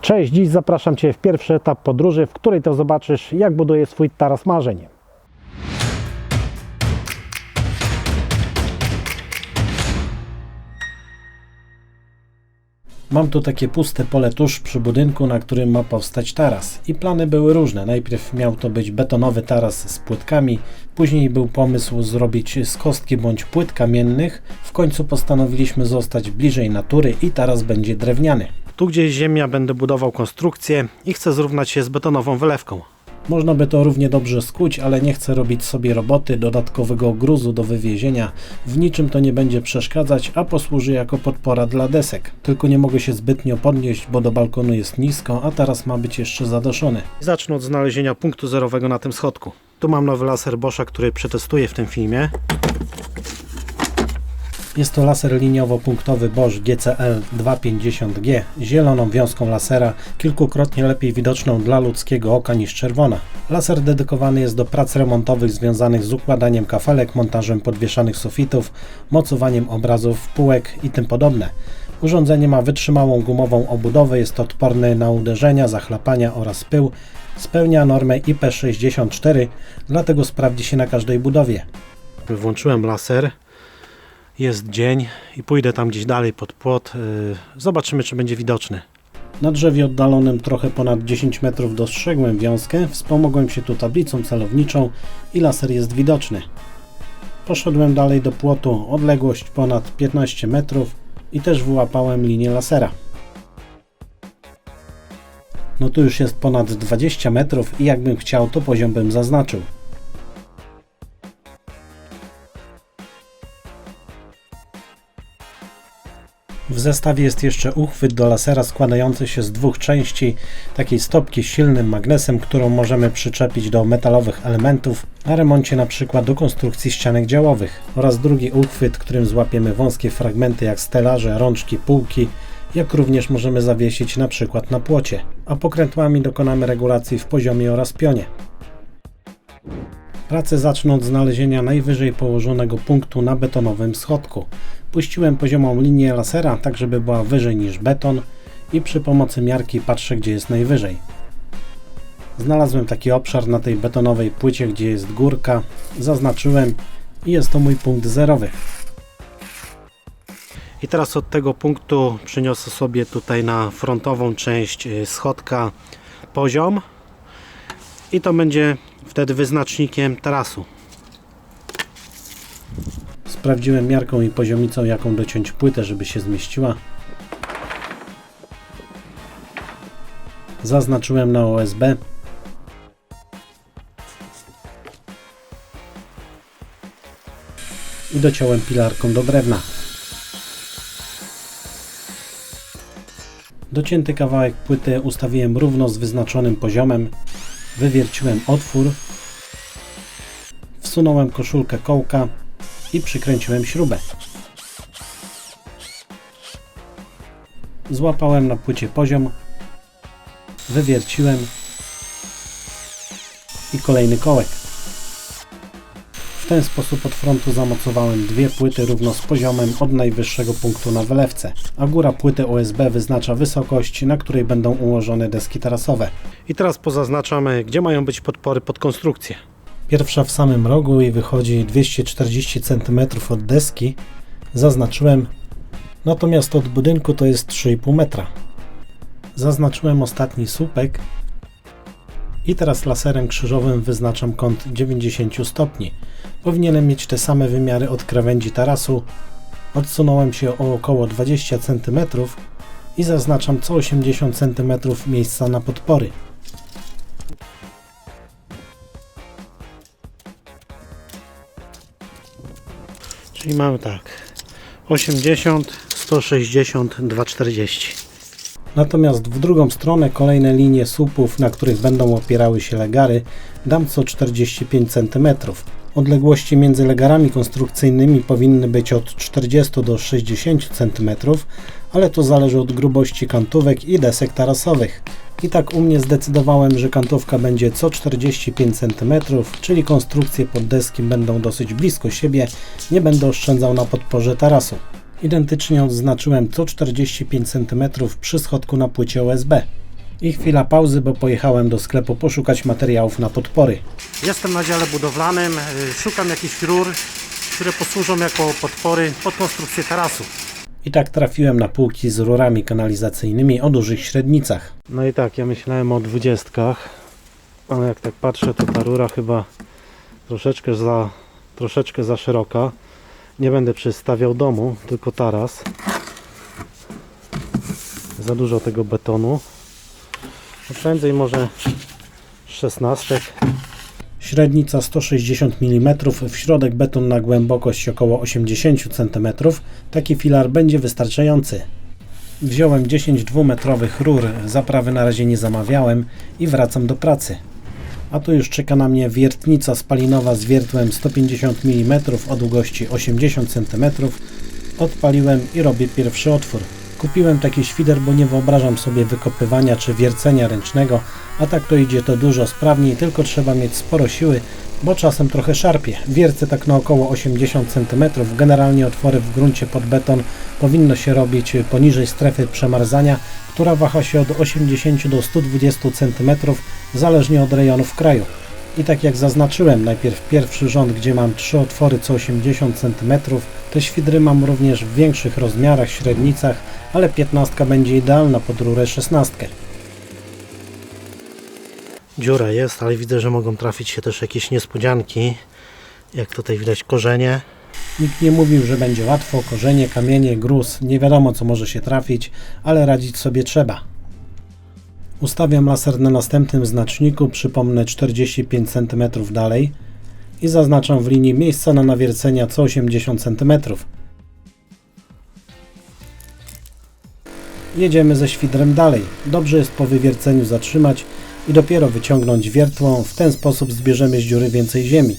Cześć, dziś zapraszam Cię w pierwszy etap podróży, w której to zobaczysz, jak buduję swój taras marzeń. Mam tu takie puste pole tuż przy budynku, na którym ma powstać taras. I plany były różne. Najpierw miał to być betonowy taras z płytkami, później był pomysł zrobić z kostki bądź płyt kamiennych. W końcu postanowiliśmy zostać bliżej natury i taras będzie drewniany. Tu gdzieś ziemia będę budował konstrukcję i chcę zrównać się z betonową wylewką. Można by to równie dobrze skuć, ale nie chcę robić sobie roboty, dodatkowego gruzu do wywiezienia. W niczym to nie będzie przeszkadzać, a posłuży jako podpora dla desek. Tylko nie mogę się zbytnio podnieść, bo do balkonu jest nisko, a teraz ma być jeszcze zadoszony. Zacznę od znalezienia punktu zerowego na tym schodku. Tu mam nowy laser Boscha, który przetestuję w tym filmie. Jest to laser liniowo-punktowy Bosch GCL 250G, zieloną wiązką lasera, kilkukrotnie lepiej widoczną dla ludzkiego oka niż czerwona. Laser dedykowany jest do prac remontowych związanych z układaniem kafelek, montażem podwieszanych sufitów, mocowaniem obrazów, półek i tym podobne. Urządzenie ma wytrzymałą gumową obudowę, jest odporny na uderzenia, zachlapania oraz pył. Spełnia normę IP64, dlatego sprawdzi się na każdej budowie. Włączyłem laser jest dzień i pójdę tam gdzieś dalej pod płot. Yy, Zobaczymy, czy będzie widoczny. Na drzewie oddalonym trochę ponad 10 metrów dostrzegłem wiązkę, wspomogłem się tu tablicą celowniczą i laser jest widoczny. Poszedłem dalej do płotu, odległość ponad 15 metrów i też wyłapałem linię lasera. No tu już jest ponad 20 metrów i jakbym chciał, to poziom bym zaznaczył. W zestawie jest jeszcze uchwyt do lasera składający się z dwóch części, takiej stopki z silnym magnesem, którą możemy przyczepić do metalowych elementów, na remoncie przykład do konstrukcji ścianek działowych, oraz drugi uchwyt, którym złapiemy wąskie fragmenty jak stelaże, rączki, półki, jak również możemy zawiesić przykład na płocie, a pokrętłami dokonamy regulacji w poziomie oraz pionie. Pracę zacznę od znalezienia najwyżej położonego punktu na betonowym schodku. Puściłem poziomą linię lasera, tak żeby była wyżej niż beton i przy pomocy miarki patrzę, gdzie jest najwyżej. Znalazłem taki obszar na tej betonowej płycie, gdzie jest górka, zaznaczyłem i jest to mój punkt zerowy. I teraz od tego punktu przyniosę sobie tutaj na frontową część y, schodka poziom i to będzie wtedy wyznacznikiem tarasu. Sprawdziłem miarką i poziomicą, jaką dociąć płytę, żeby się zmieściła. Zaznaczyłem na OSB. I dociąłem pilarką do drewna. Docięty kawałek płyty ustawiłem równo z wyznaczonym poziomem. Wywierciłem otwór. Wsunąłem koszulkę kołka i przykręciłem śrubę. Złapałem na płycie poziom, wywierciłem i kolejny kołek. W ten sposób od frontu zamocowałem dwie płyty równo z poziomem od najwyższego punktu na wylewce, a góra płyty OSB wyznacza wysokość, na której będą ułożone deski tarasowe. I teraz pozaznaczamy, gdzie mają być podpory pod konstrukcję. Pierwsza w samym rogu i wychodzi 240 cm od deski. Zaznaczyłem, natomiast od budynku to jest 3,5 metra. Zaznaczyłem ostatni słupek i teraz laserem krzyżowym wyznaczam kąt 90 stopni. Powinienem mieć te same wymiary od krawędzi tarasu. Odsunąłem się o około 20 cm i zaznaczam co 80 cm miejsca na podpory. Czyli mamy tak 80, 160, 240. Natomiast w drugą stronę kolejne linie słupów, na których będą opierały się legary, dam co 45 cm. Odległości między legarami konstrukcyjnymi powinny być od 40 do 60 cm, ale to zależy od grubości kantówek i desek tarasowych. I tak u mnie zdecydowałem, że kantówka będzie co 45 cm, czyli konstrukcje pod deski będą dosyć blisko siebie, nie będę oszczędzał na podporze tarasu. Identycznie odznaczyłem co 45 cm przy schodku na płycie OSB. I chwila pauzy, bo pojechałem do sklepu poszukać materiałów na podpory. Jestem na dziale budowlanym, y, szukam jakichś rur, które posłużą jako podpory pod konstrukcję tarasu. I tak trafiłem na półki z rurami kanalizacyjnymi o dużych średnicach. No i tak, ja myślałem o dwudziestkach, ale jak tak patrzę, to ta rura chyba troszeczkę za, troszeczkę za szeroka. Nie będę przystawiał domu, tylko taras. Za dużo tego betonu. No prędzej może 16. Średnica 160 mm, w środek beton na głębokość około 80 cm. Taki filar będzie wystarczający. Wziąłem 10 dwumetrowych rur, zaprawy na razie nie zamawiałem i wracam do pracy. A tu już czeka na mnie wiertnica spalinowa z wiertłem 150 mm o długości 80 cm. Odpaliłem i robię pierwszy otwór. Kupiłem taki świder, bo nie wyobrażam sobie wykopywania czy wiercenia ręcznego, a tak to idzie to dużo sprawniej, tylko trzeba mieć sporo siły, bo czasem trochę szarpie. Wiercę tak na około 80 cm. Generalnie otwory w gruncie pod beton powinno się robić poniżej strefy przemarzania, która waha się od 80 do 120 cm, zależnie od rejonów kraju. I tak jak zaznaczyłem, najpierw pierwszy rząd, gdzie mam trzy otwory co 80 cm, te świdry mam również w większych rozmiarach, średnicach, ale 15 będzie idealna pod rurę 16. Dziura jest, ale widzę, że mogą trafić się też jakieś niespodzianki. Jak tutaj widać korzenie. Nikt nie mówił, że będzie łatwo. Korzenie, kamienie, gruz. Nie wiadomo, co może się trafić, ale radzić sobie trzeba. Ustawiam laser na następnym znaczniku, przypomnę 45 cm dalej i zaznaczam w linii miejsca na nawiercenia co 80 cm. Jedziemy ze świdrem dalej. Dobrze jest po wywierceniu zatrzymać i dopiero wyciągnąć wiertło. W ten sposób zbierzemy z dziury więcej ziemi.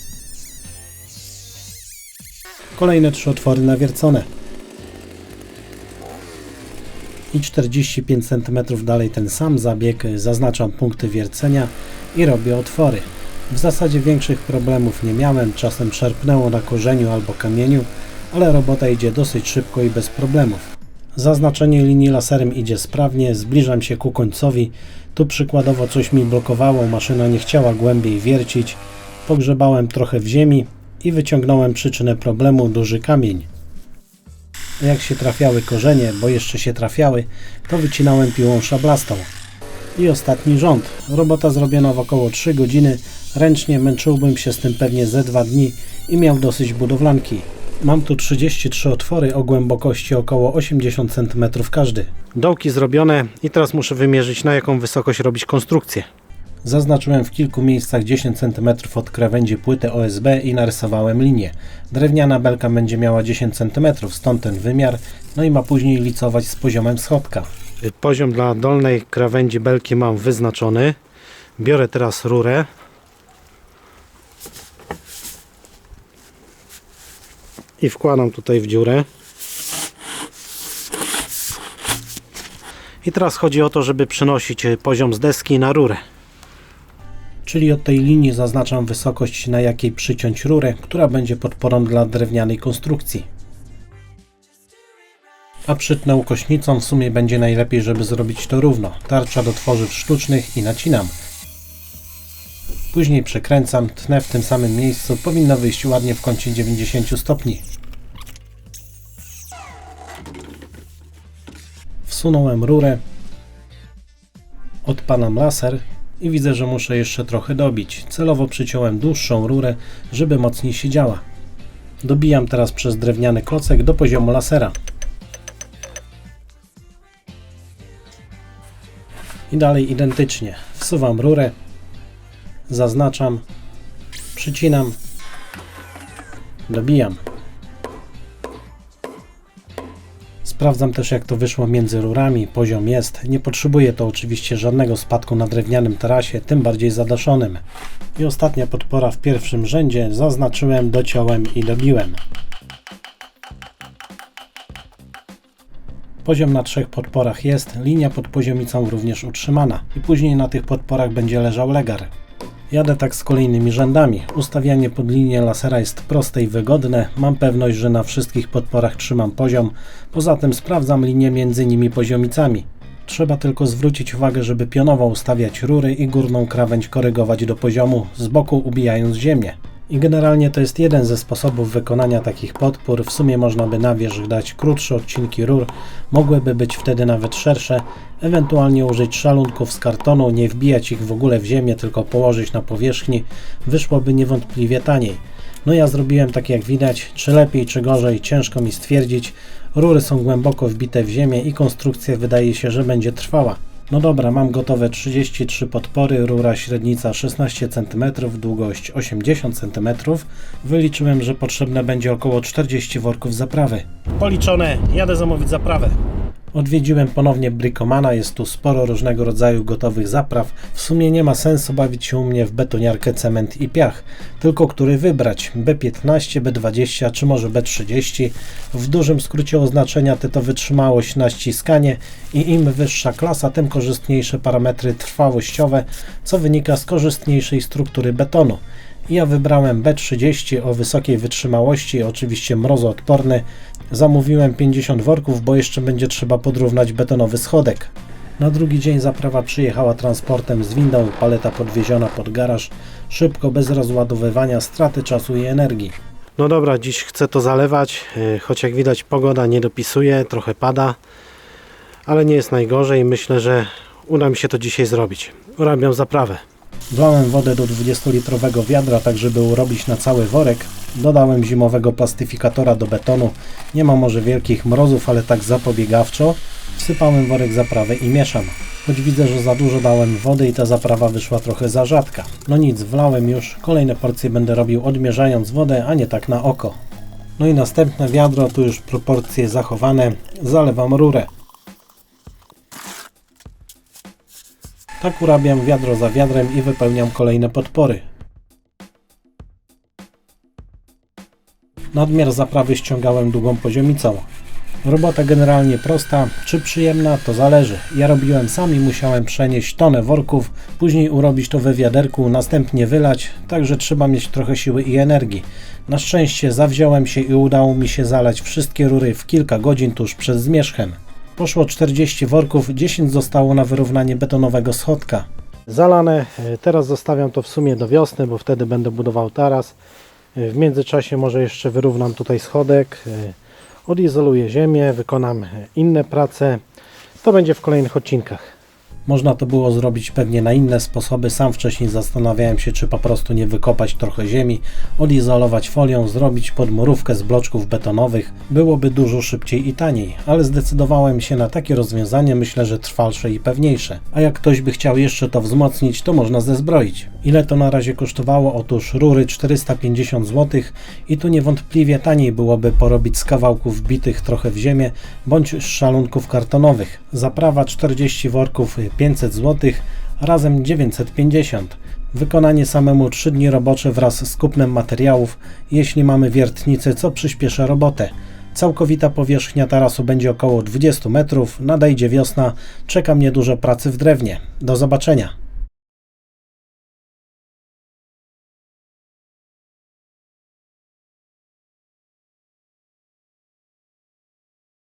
Kolejne trzy otwory nawiercone. I 45 cm dalej ten sam zabieg. Zaznaczam punkty wiercenia i robię otwory. W zasadzie większych problemów nie miałem. Czasem szarpnęło na korzeniu albo kamieniu, ale robota idzie dosyć szybko i bez problemów. Zaznaczenie linii laserem idzie sprawnie, zbliżam się ku końcowi. Tu przykładowo coś mi blokowało, maszyna nie chciała głębiej wiercić. Pogrzebałem trochę w ziemi i wyciągnąłem przyczynę problemu, duży kamień. Jak się trafiały korzenie, bo jeszcze się trafiały, to wycinałem piłą szablastą. I ostatni rząd. Robota zrobiona w około 3 godziny. Ręcznie męczyłbym się z tym pewnie ze 2 dni i miał dosyć budowlanki. Mam tu 33 otwory o głębokości około 80 cm każdy. Dołki zrobione i teraz muszę wymierzyć na jaką wysokość robić konstrukcję. Zaznaczyłem w kilku miejscach 10 cm od krawędzi płyty OSB i narysowałem linię. Drewniana belka będzie miała 10 cm, stąd ten wymiar, no i ma później licować z poziomem schodka. Poziom dla dolnej krawędzi belki mam wyznaczony. Biorę teraz rurę. I wkładam tutaj w dziurę. I teraz chodzi o to, żeby przenosić poziom z deski na rurę czyli od tej linii zaznaczam wysokość, na jakiej przyciąć rurę, która będzie podporą dla drewnianej konstrukcji. A przytnę ukośnicą w sumie będzie najlepiej, żeby zrobić to równo. Tarcza do tworzyw sztucznych i nacinam. Później przekręcam, tnę w tym samym miejscu, powinno wyjść ładnie w kącie 90 stopni. Wsunąłem rurę, odpalam laser i widzę, że muszę jeszcze trochę dobić. Celowo przyciąłem dłuższą rurę, żeby mocniej siedziała. Dobijam teraz przez drewniany klocek do poziomu lasera. I dalej identycznie. Wsuwam rurę, zaznaczam, przycinam, dobijam. Sprawdzam też jak to wyszło między rurami, poziom jest. Nie potrzebuje to oczywiście żadnego spadku na drewnianym tarasie, tym bardziej zadaszonym. I ostatnia podpora w pierwszym rzędzie zaznaczyłem, dociąłem i dobiłem. Poziom na trzech podporach jest, linia pod poziomicą również utrzymana i później na tych podporach będzie leżał legar. Jadę tak z kolejnymi rzędami. Ustawianie pod linię lasera jest proste i wygodne. Mam pewność, że na wszystkich podporach trzymam poziom. Poza tym sprawdzam linię między nimi poziomicami. Trzeba tylko zwrócić uwagę, żeby pionowo ustawiać rury i górną krawędź korygować do poziomu, z boku ubijając ziemię. I generalnie to jest jeden ze sposobów wykonania takich podpór. W sumie można by na wierzch dać krótsze odcinki rur, mogłyby być wtedy nawet szersze, ewentualnie użyć szalunków z kartonu, nie wbijać ich w ogóle w ziemię, tylko położyć na powierzchni, wyszłoby niewątpliwie taniej. No ja zrobiłem tak jak widać, czy lepiej, czy gorzej, ciężko mi stwierdzić. Rury są głęboko wbite w ziemię i konstrukcja wydaje się, że będzie trwała. No dobra, mam gotowe 33 podpory, rura średnica 16 cm, długość 80 cm. Wyliczyłem, że potrzebne będzie około 40 worków zaprawy. Policzone, jadę zamówić zaprawę. Odwiedziłem ponownie Bricomana, jest tu sporo różnego rodzaju gotowych zapraw. W sumie nie ma sensu bawić się u mnie w betoniarkę, cement i piach. Tylko który wybrać? B15, B20 czy może B30? W dużym skrócie oznaczenia te to wytrzymałość na ściskanie i im wyższa klasa, tym korzystniejsze parametry trwałościowe, co wynika z korzystniejszej struktury betonu. Ja wybrałem B30 o wysokiej wytrzymałości, oczywiście mrozoodporny. Zamówiłem 50 worków, bo jeszcze będzie trzeba podrównać betonowy schodek. Na drugi dzień zaprawa przyjechała transportem z windą, paleta podwieziona pod garaż, szybko, bez rozładowywania, straty czasu i energii. No dobra, dziś chcę to zalewać, yy, choć jak widać pogoda nie dopisuje, trochę pada, ale nie jest najgorzej. Myślę, że uda mi się to dzisiaj zrobić. Urabiam zaprawę. Wlałem wodę do 20-litrowego wiadra, tak żeby urobić na cały worek. Dodałem zimowego plastyfikatora do betonu. Nie ma może wielkich mrozów, ale tak zapobiegawczo. Wsypałem worek zaprawy i mieszam. Choć widzę, że za dużo dałem wody i ta zaprawa wyszła trochę za rzadka. No nic, wlałem już. Kolejne porcje będę robił odmierzając wodę, a nie tak na oko. No i następne wiadro, tu już proporcje zachowane. Zalewam rurę. Tak urabiam wiadro za wiadrem i wypełniam kolejne podpory. Nadmiar zaprawy ściągałem długą poziomicą. Robota generalnie prosta, czy przyjemna, to zależy. Ja robiłem sam i musiałem przenieść tonę worków, później urobić to we wiaderku, następnie wylać, także trzeba mieć trochę siły i energii. Na szczęście zawziąłem się i udało mi się zalać wszystkie rury w kilka godzin tuż przed zmierzchem. Poszło 40 worków, 10 zostało na wyrównanie betonowego schodka. Zalane, e, teraz zostawiam to w sumie do wiosny, bo wtedy będę budował taras. E, W międzyczasie może jeszcze wyrównam tutaj schodek, e, odizoluję ziemię, wykonam inne prace. To będzie w kolejnych odcinkach. Można to było zrobić pewnie na inne sposoby. Sam wcześniej zastanawiałem się, czy po prostu nie wykopać trochę ziemi, odizolować folią, zrobić podmurówkę z bloczków betonowych. Byłoby dużo szybciej i taniej, ale zdecydowałem się na takie rozwiązanie, myślę, że trwalsze i pewniejsze. A jak ktoś by chciał jeszcze to wzmocnić, to można zezbroić. Ile to na razie kosztowało? Otóż rury 450 zł i tu niewątpliwie taniej byłoby porobić z kawałków wbitych trochę w ziemię, bądź z szalunków kartonowych. Zaprawa 40 worków 500 zł, razem 950. Wykonanie samemu 3 dni robocze wraz z kupnem materiałów, jeśli mamy wiertnicę, co przyspiesza robotę. Całkowita powierzchnia tarasu będzie około 20 metrów, nadejdzie wiosna, czeka mnie dużo pracy w drewnie. Do zobaczenia.